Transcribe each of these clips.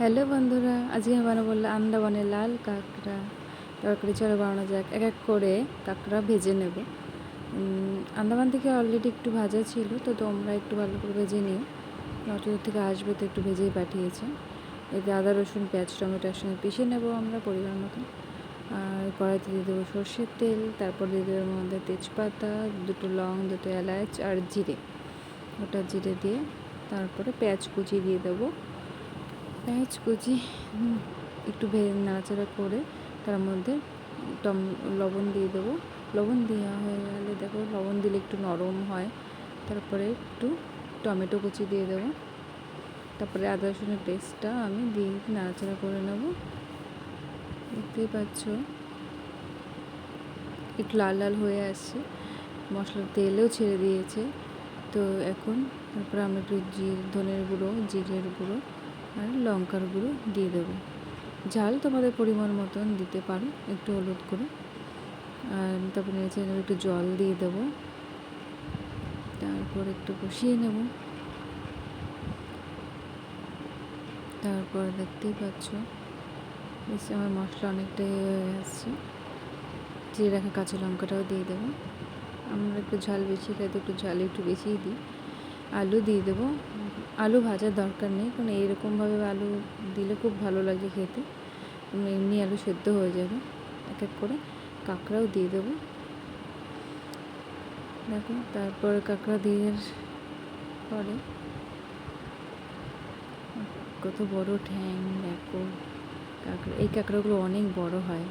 Hello বন্ধুরা, আজকে আমি বানাবো আন্দামানের লাল কাঁকড়া তরকারি। চলো বানানো যাক। এক এক করে কাঁকড়া ভেজে নেব। আন্দামান থেকে অলরেডি একটু ভাজা ছিল, তো তোমরা একটু ভালো করে ভেজে নিও। নটর থেকে আসবে তো একটু ভেজেই পাঠিয়েছে। এতে আদা, রসুন, পেঁয়াজ টমেটোর সঙ্গে পিষে নেব আমরা পরিমাণ মতন আর কড়াইতে দিয়ে দেবো সর্ষের তেল, তারপর দিয়ে দেবো মধ্যে তেজপাতা, দুটো লং, দুটো এলাচ আর জিরে। ওটা জিরে দিয়ে তারপরে পেঁয়াজ কুচি দিয়ে দেবো। পেঁয়াজ কুচি একটু নাড়াচাড়া করে তার মধ্যে টম, লবণ দিয়ে দেবো। লবণ দেওয়া হয়ে গেলে দেখো, লবণ দিলে একটু নরম হয়। তারপরে একটু টমেটো কুচি দিয়ে দেবো। তারপরে আদা রসুনের পেস্টটা আমি দিয়ে নাড়াচাড়া করে নেব। দেখতেই পাচ্ছ? একটু লাল লাল হয়ে আসছে। মশলার তেলেও ছেড়ে দিয়েছে। তো এখন তারপরে আমরা একটু জির, ধনের গুঁড়ো, জিরের গুঁড়ো আর লঙ্কার গুঁড়ো দিয়ে দেবো। ঝাল তোমাদের পরিমাণ মতন দিতে পারো, একটু হলুদ করে। আর তারপরে নিচে একটু জল দিয়ে দেবো। তারপর একটু কষিয়ে নেব। তারপর দেখতেই পাচ্ছ, বেশ আমার মশলা অনেকটাই হয়ে আসছে। জিরে রাখা কাঁচা লঙ্কাটাও দিয়ে দেবো। আমরা একটু ঝাল বেশি খাই তো একটু ঝাল একটু বেশিই দিই। আলু দিয়ে দেবো। আলু ভাজার দরকার নেই, কারণ এইরকমভাবে আলু দিলে খুব ভালো লাগে খেতে। এমনি আলু সেদ্ধ হয়ে যাবে। এক এক করে কাঁকড়াও দিয়ে দেবো। দেখো, তারপর কাঁকড়া দিয়ে পরে কত বড় ঠ্যাং, দেখো, কাঁকড়া, এই কাঁকড়াগুলো অনেক বড় হয়।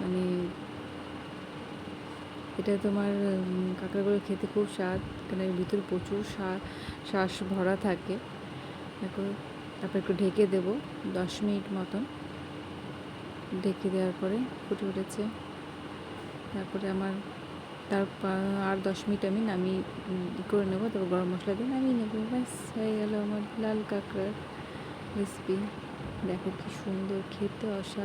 মানে এটা তোমার কাঁকড়াগুলো খেতে খুব স্বাদ এর ভিতরে প্রচুর শ্বাস ভরা থাকে। দেখো, তারপর একটু ঢেকে দেবো, দশ মিনিট মতন। ঢেকে দেওয়ার পরে ফুটে উঠেছে। তারপরে আমার, তার আর দশ মিনিট আমি নামিয়ে ই করে নেব, তারপর গরম মশলা দিয়ে নামিয়ে নেব। ব্যাস, হয়ে গেল আমার লাল কাঁকড়ার রেসিপি দেখো কি সুন্দর, খেতে অসা